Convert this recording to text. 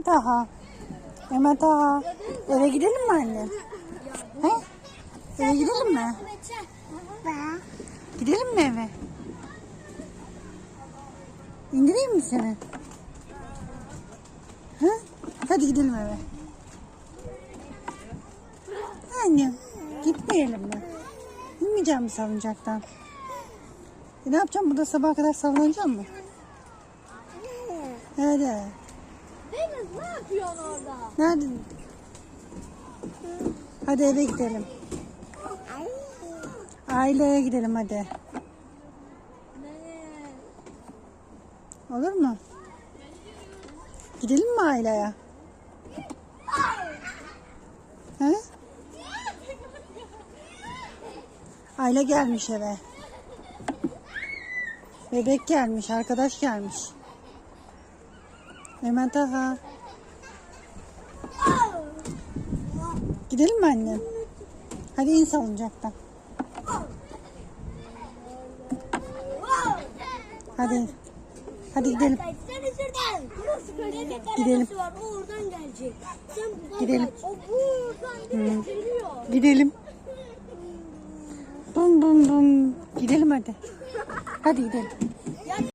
Hemen Taha. Hemen Taha. Eve gidelim mi anne? He? Eve gidelim mi? Gidelim mi eve? İndireyim mi seni? Ha? Hadi gidelim eve. Annem gitmeyelim mi? İnmeyeceğim mi salıncaktan? E ne yapacağım? Burada sabaha kadar sallanacağım mı? Nerede? Ne yapıyorsun orada? Nerede? Hadi eve gidelim. Aileye gidelim hadi. Olur mu? Gidelim mi aileye? He? Aile gelmiş eve. Bebek gelmiş, arkadaş gelmiş. Hemen Taha. Gidelim mi annem? Hadi in salıncaktan. Hadi. Hadi gidelim. Gidelim. Gidelim. geliyor. Gidelim. Bum bum bum. Gidelim hadi. Hadi gidelim.